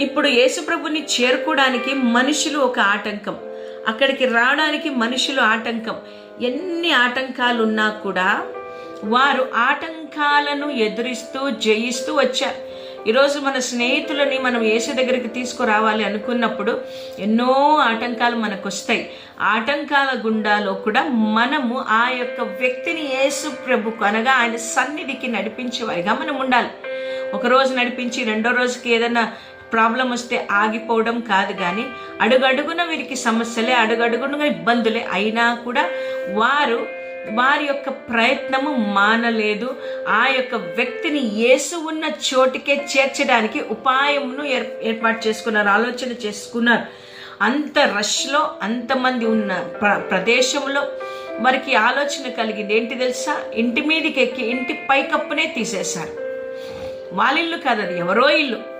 ఇప్పుడు యేసుప్రభుని చేరుకోవడానికి మనుషులు ఒక ఆటంకం. అక్కడికి రావడానికి మనుషులు ఆటంకం. ఎన్ని ఆటంకాలు ఉన్నా కూడా వారు ఆటంకాలను ఎదురిస్తూ జయిస్తూ వచ్చారు. ఈరోజు మన స్నేహితులని మనం ఏసు దగ్గరికి తీసుకురావాలి అనుకున్నప్పుడు ఎన్నో ఆటంకాలు మనకు వస్తాయి ఆటంకాల గుండాలో కూడా మనము ఆ యొక్క వ్యక్తిని యేసు ప్రభుకు అనగా ఆయన సన్నిధికి నడిపించేవారిగా మనం ఉండాలి. ఒక రోజు నడిపించి రెండో రోజుకి ఏదైనా ప్రాబ్లం వస్తే ఆగిపోవడం కాదు కానీ అడుగడుగున వీరికి సమస్యలే అడుగడుగున ఇబ్బందులే అయినా కూడా వారు వారి యొక్క ప్రయత్నము మానలేదు. ఆ యొక్క వ్యక్తిని యేసు ఉన్న చోటికే చేర్చడానికి ఉపాయమును ఏర్ ఏర్పాటు చేసుకున్నారు ఆలోచన చేసుకున్నారు. అంత రష్లో అంతమంది ఉన్న ప్ర ప్రదేశంలో వారికి ఆలోచన కలిగింది. ఏంటి తెలుసా? ఇంటి మీదకి ఎక్కి ఇంటి పైకప్పునే తీసేశారు. వాళ్ళ ఇల్లు కాదు అది ఎవరో ఇల్లు.